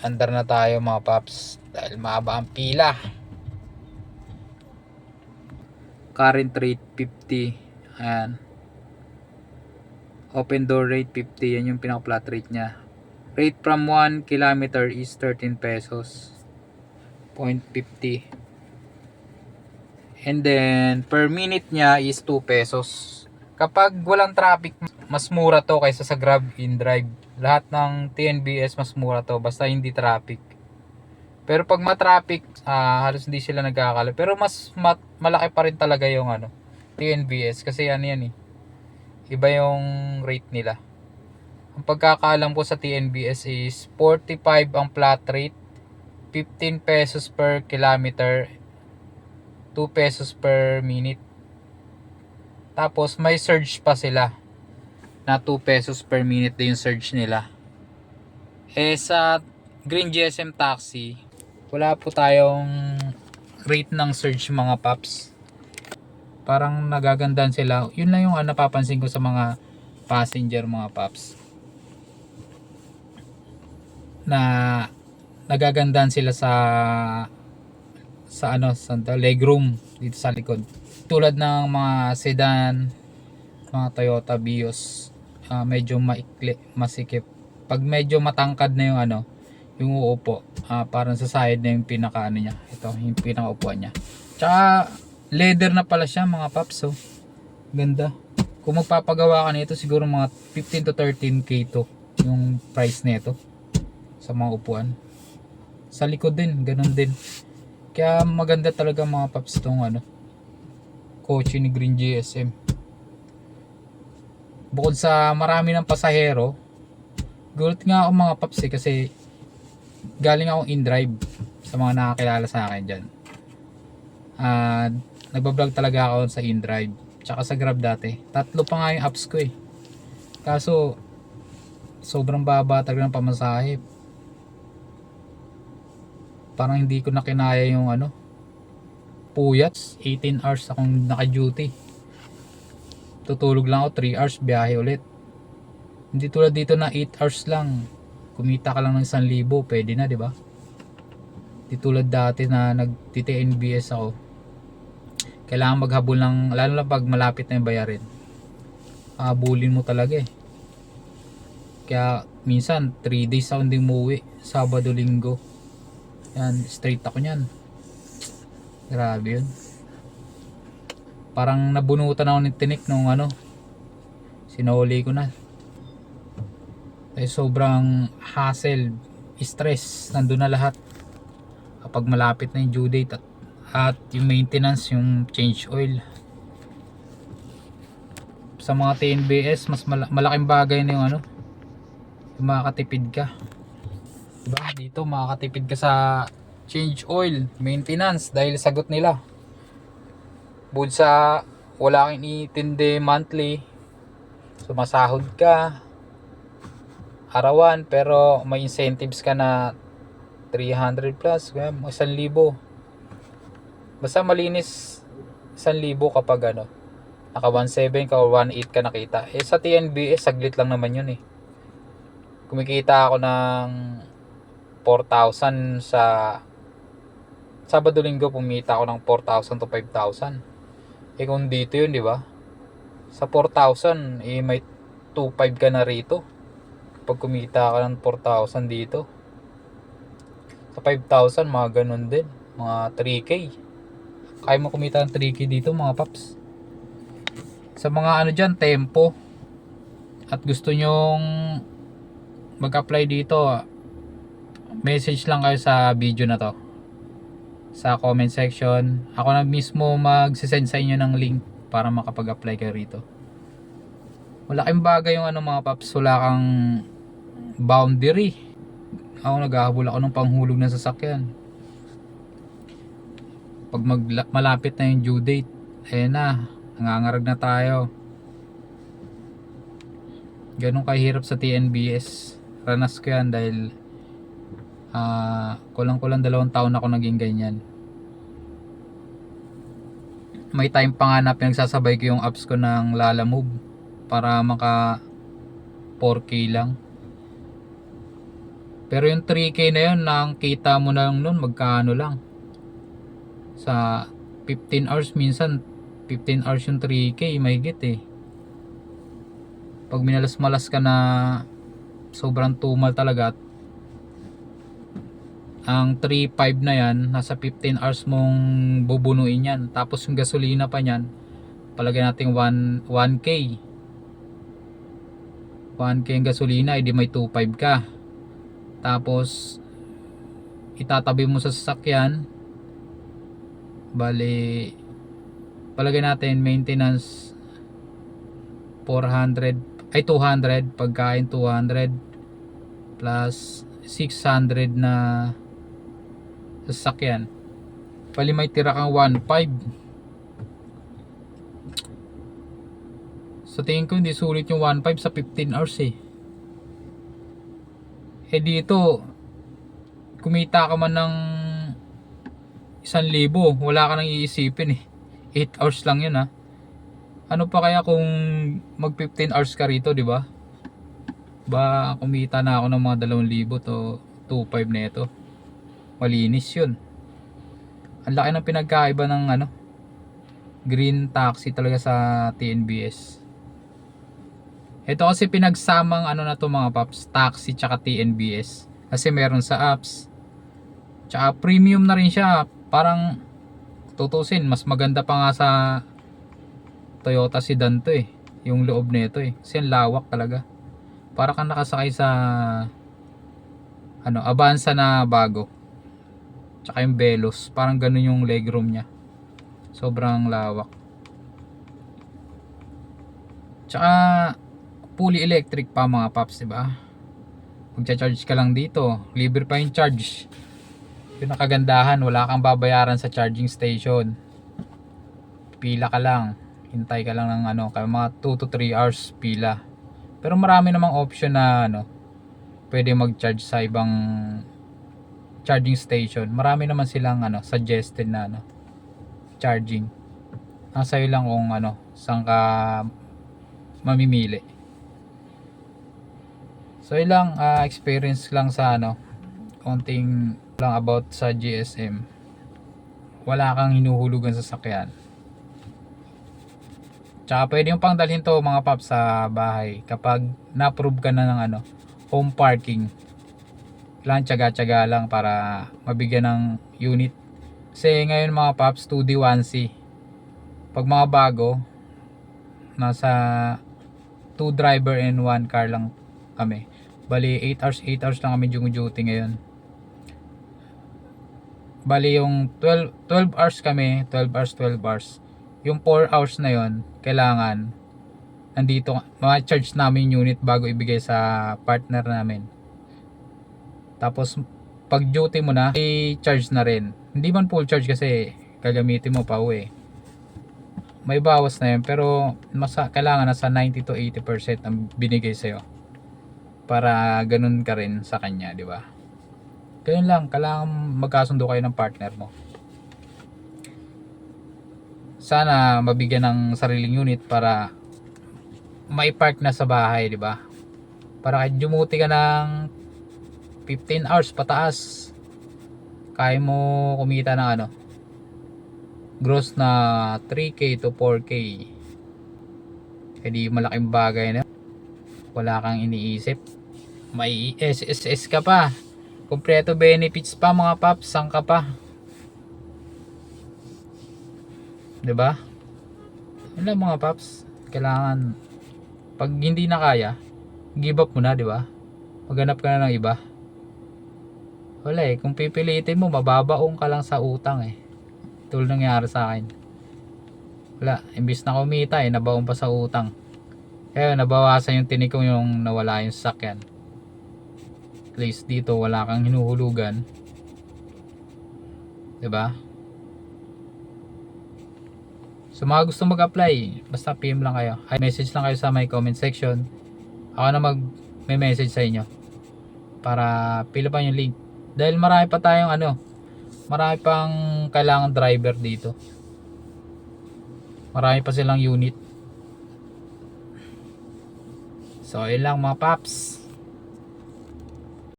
Andar na tayo mga paps dahil mahaba ang pila. Current rate 50. Ayan. Open door rate 50. Yan yung pinaka flat rate niya. Rate from 1 kilometer is 13 pesos. 0.50. And then per minute niya is 2 pesos. Kapag walang traffic, mas mura to kaysa sa Grab in Drive. Lahat ng TNBS mas mura to basta hindi traffic. Pero pag ma-traffic, ah, halos hindi sila nagkakala. Pero mas ma- malaki pa rin talaga yung ano, TNBS kasi ano yan eh. Iba yung rate nila. Ang pagkakaalam ko sa TNBS is 45 ang flat rate, 15 pesos per kilometer, 2 pesos per minute. Tapos may surge pa sila na 2 pesos per minute din yung surge nila. Eh sa Green GSM Taxi, wala po tayong rate ng surge mga paps. Parang nagagandahan sila. Yun lang yung ano, napapansin ko sa mga passenger mga paps. Na nagagandahan sila sa sa ano sa legroom dito sa likod tulad ng mga sedan mga Toyota Vios ah, medyo maikli masikip. Pag medyo matangkad na yung ano yung uupo ah, parang sa side na yung pinaka ano niya ito yung pinaka upuan niya. Tsaka leather na pala siya mga paps oh. ganda. Kung magpapagawa ka nito siguro mga 15 to 13k to yung price nito sa mga upuan. Sa likod din ganun din. Kaya maganda talaga mga paps tong ano kotse ni Green GSM bukod sa marami ng pasahero gulat nga ako mga paps eh kasi galing akong in drive sa mga nakakilala sa akin dyan. Ah nagbablog talaga ako sa in drive tsaka sa grab dati. Tatlo pa nga yung apps ko eh. Kaso sobrang baba talaga ng pamasahe. Parang hindi ko na kinaya yung ano puyats 18 hours akong naka-duty tutulog lang ako 3 hours biyahe ulit. Hindi tulad dito na 8 hours lang. Kumita ka lang ng 1,000 pwede na di ba? Di tulad dati na nag-TNBS ako. Kailangan maghabol ng lalo na pag malapit na yung bayarin. Habulin mo talaga eh. Kaya minsan 3 days ako hindi umuwi. Sabado, Linggo. Yan, straight ako niyan. Grabe yun. Parang nabunutan ako ng tinik nung ano. Sinuli ko na. Eh, sobrang hassle, stress, nandun na lahat. Kapag malapit na yung due date at, at yung maintenance, yung change oil. Sa mga TNBS, mas mala- malaking bagay na yung ano, yung makakatipid ka. Diba? Dito makakatipid ka sa change oil, maintenance dahil sagot nila. Bukod wala kang itindi monthly, sumasahod ka arawan pero may incentives ka na 300 plus, kaya 1,000. Basta malinis 1,000 kapag ano, naka 1.7 ka o 1.8 ka nakita. Eh sa TNBS, saglit lang naman yun eh. Kumikita ako ng 4,000 sa Sabado linggo pumita ako ng 4,000 to 5,000. Eh kung dito yun, di ba? Sa 4,000, eh may 2,500 ka na rito. Pag kumita ka ng 4,000 dito. Sa 5,000, mga ganun din. Mga 3K. Kaya mo kumita ng 3K dito, mga paps. Sa mga ano dyan, tempo. At gusto nyong mag-apply dito, message lang kayo sa video na to sa comment section. Ako na mismo magsisend sa inyo ng link para makapag-apply kayo rito. Malaking bagay yung ano mga paps. Wala kang boundary. Ako naghahabol ako ng panghulog ng sasakyan. Pag magla- malapit na yung due date eh na nangangarag na tayo. Ganun kahirap sa TNBS ranas ko yan dahil ah kulang-kulang dalawang taon ako naging ganyan may time pa nga na pinagsasabay ko yung apps ko ng Lala Move para maka 4K lang Pero yung 3K na yun, nakita mo na lang nun, magkano lang. Sa 15 hours minsan, 15 hours yung 3K, mahigit eh. Pag minalas-malas ka na sobrang tumal talaga ang 3.5 na yan, nasa 15 hours mong bubunuin yan. Tapos yung gasolina pa niyan, palagay natin 1, 1K. 1K yung gasolina, edi may 2.5 ka. Tapos, itatabi mo sa sasakyan, bali, palagay natin maintenance 400, ay 200, pagkain 200, plus 600 na sasakyan. Bali may tira kang 1.5. Sa tingin ko hindi sulit yung 1.5 sa 15 hours eh. Eh dito, kumita ka man ng 1,000, wala ka nang iisipin eh. 8 hours lang yun ha. Ano pa kaya kung mag 15 hours ka rito, di ba? Ba kumita na ako ng mga 2,000 to 2.5 na ito. Malinis yun. Ang laki ng pinagkaiba ng ano, green taxi talaga sa TNBS. Ito kasi pinagsamang ano na to mga paps, taxi tsaka TNBS. Kasi meron sa apps. Tsaka premium na rin siya. Parang tutusin, mas maganda pa nga sa Toyota sedan to eh. Yung loob nito eh. Kasi lawak talaga. Para kang nakasakay sa ano, Avanza na bago. Tsaka yung Veloz. Parang ganun yung legroom niya. Sobrang lawak. Tsaka fully electric pa mga paps, di ba? Magcha-charge ka lang dito, libre pa yung charge. Yung nakagandahan, wala kang babayaran sa charging station. Pila ka lang, hintay ka lang ng ano, kaya mga 2 to 3 hours pila. Pero marami namang option na ano, pwede mag-charge sa ibang charging station. Marami naman silang ano, suggested na ano, charging. Nasa iyo lang kung ano, saan ka mamimili. So ilang ah, experience lang sa ano, konting lang about sa GSM. Wala kang hinuhulugan sa sakyan. Tsaka pwede yung pang dalhin to mga paps sa bahay kapag na-approve ka na ng ano, home parking. Kailangan tsaga-tsaga lang para mabigyan ng unit. Kasi ngayon mga paps 2D 1C. Pag mga bago, nasa 2 driver and 1 car lang kami. Bali 8 hours 8 hours lang kami yung duty ngayon. Bali yung 12 12 hours kami, 12 hours 12 hours. Yung 4 hours na yon kailangan nandito ma-charge namin unit bago ibigay sa partner namin. Tapos pag duty mo na, i-charge na rin. Hindi man full charge kasi gagamitin mo pa uwi. May bawas na yun pero mas kailangan nasa 90 to 80% ang binigay sa'yo para ganun ka rin sa kanya, di ba? Ganun lang, kailangan magkasundo kayo ng partner mo. Sana mabigyan ng sariling unit para may park na sa bahay, di ba? Para kahit dumuti ka ng 15 hours pataas, kaya mo kumita ng ano, gross na 3k to 4k. Hindi malaking bagay na. Wala kang iniisip. May SSS ka pa. Kompleto benefits pa mga paps. Saan ka pa? 'di ba ano mga paps. Kailangan pag hindi na kaya give up mo na 'di ba maghanap ka na ng iba wala eh kung pipilitin mo mababaong ka lang sa utang eh tulad nangyari sa akin wala imbis na kumita eh nabaong pa sa utang kaya nabawasan yung tinikong yung nawala yung sakyan. At least dito wala kang hinuhulugan. 'Di ba? So mga gusto mag-apply, basta PM lang kayo. Ay message lang kayo sa my comment section. Ako na mag may message sa inyo. Para pila pa yung link. Dahil marami pa tayong ano, marami pang kailangan driver dito. Marami pa silang unit. So, yun lang mga paps.